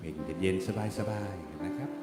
เพลงเย็นๆสบายๆนะครับ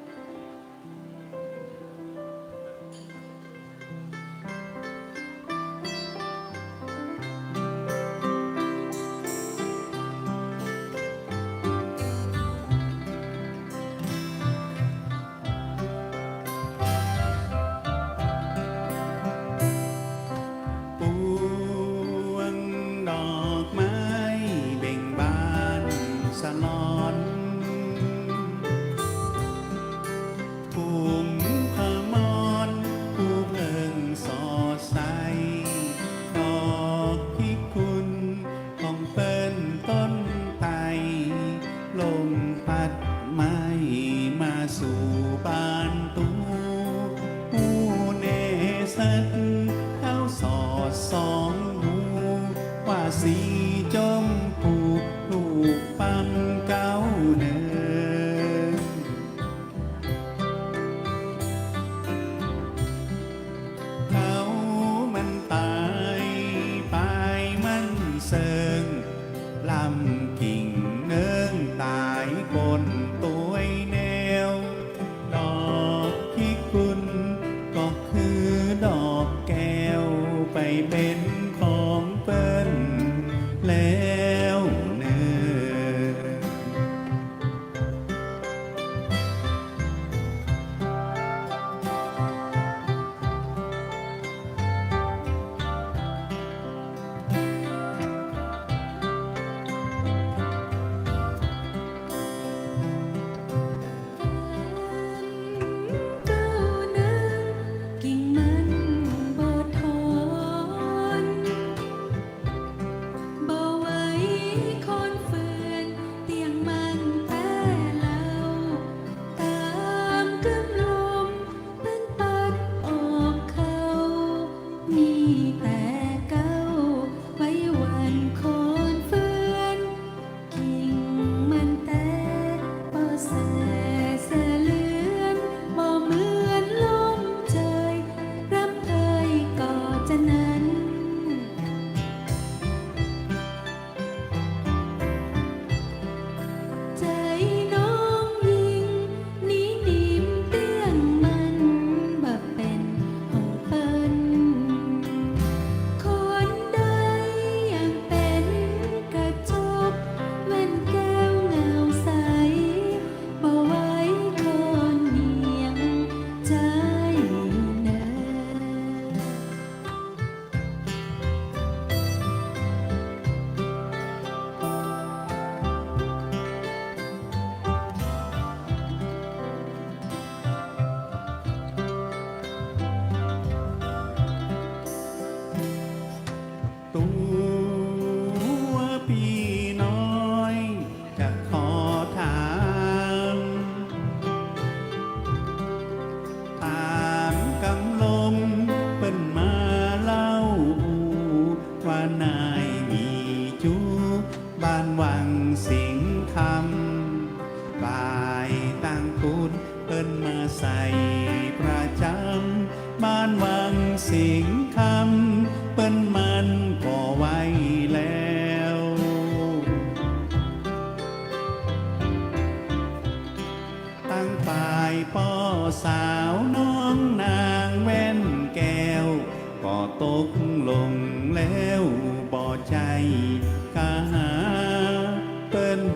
แต่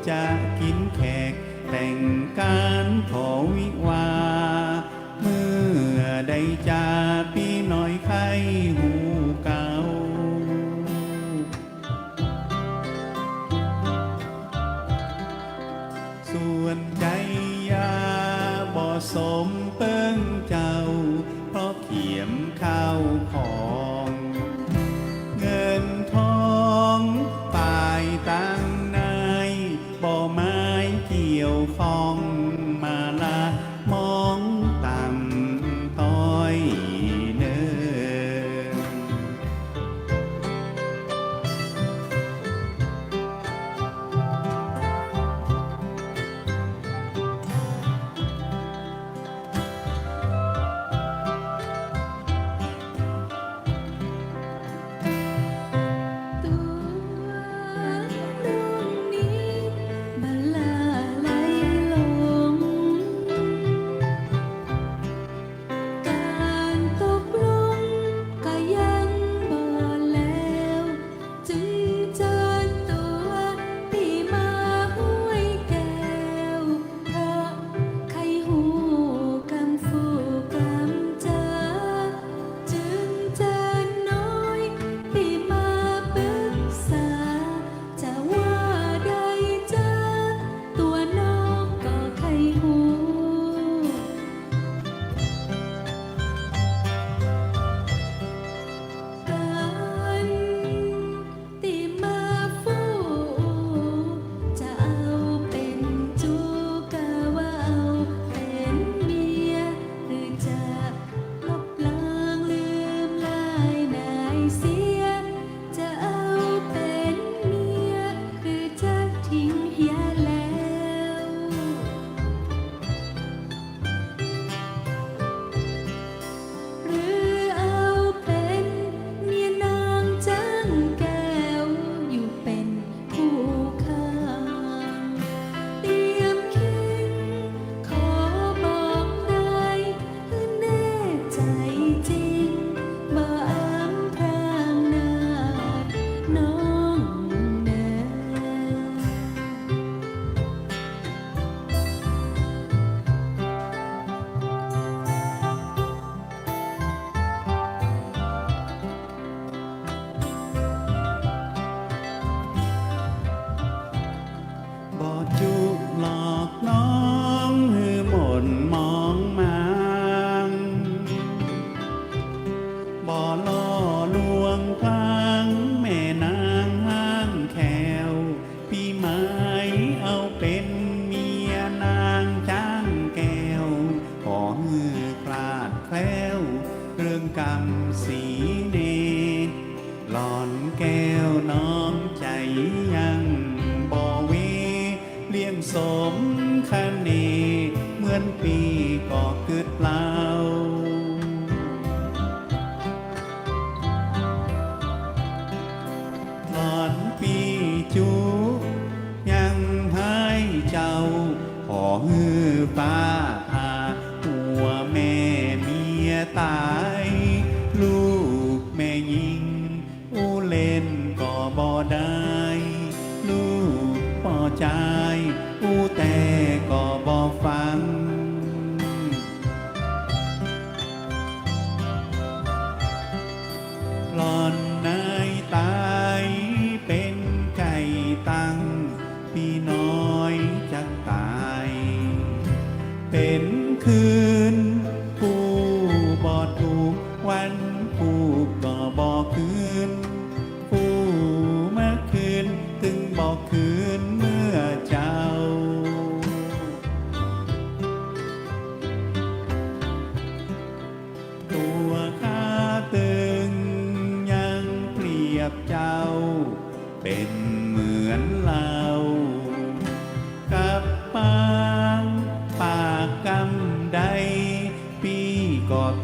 จะกินแขก แต่งการขอวิวา เมื่อใดจะปีน้อยไข้หูเก่าส่วนใจยาบ่สมเปิ้งเจ้า เพราะเขียมข้าวขอ แก้วน้อมใจยังบ่เวเลี้ยงสมคะเนเหมือนปีก่อเกิดเปล่าหลอนปีจูยังให้เจ้าขอฮือฟ้า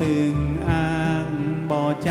ตึงอ้างบ่ใจ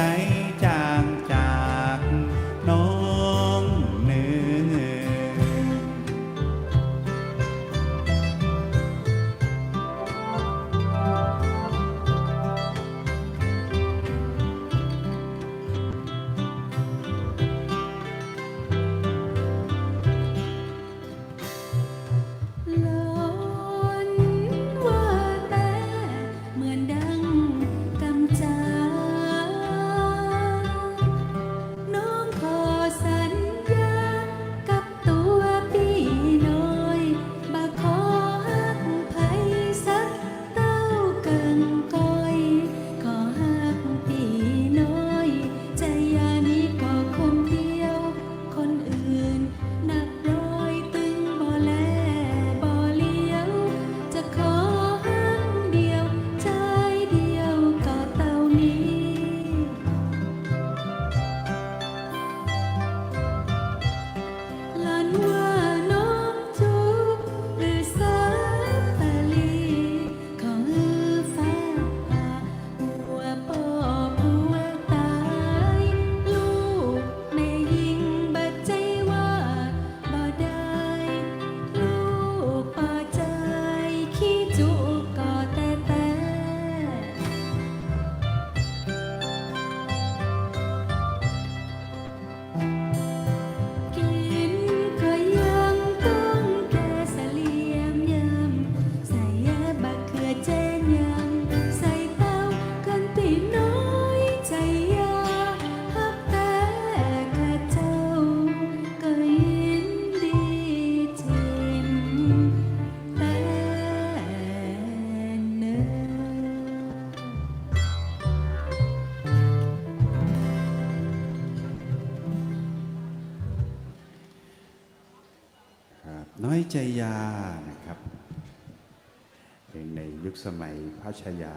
ยุคสมัยพระชายา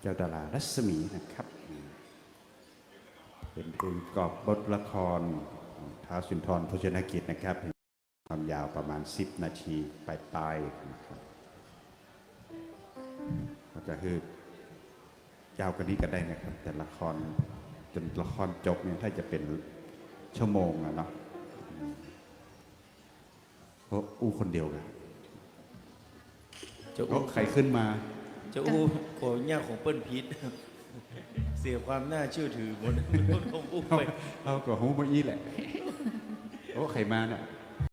เจ้าดารารัศมีนะครับ เป็นเพลงกอบบทละครท้าสุนทรพจนกิจนะครับ ความยาวประมาณ 10 นาทีปลายๆนะครับก็จะคือยาวกว่านี้ก็ได้นะครับ แต่ละครจนละครจบเนี่ยถ้าจะเป็นชั่วโมงอะเนาะเพราะอู้คนเดียวกัน จะเพราะอู้ใครขึ้นมา จะอู้ขอยากของเปิ้ลพีทเสียความน่าเชื่อถือหมดคนของอู้เอาไป เอาก็หูมาอี้แหละ โอ้ใครมาเนี่ย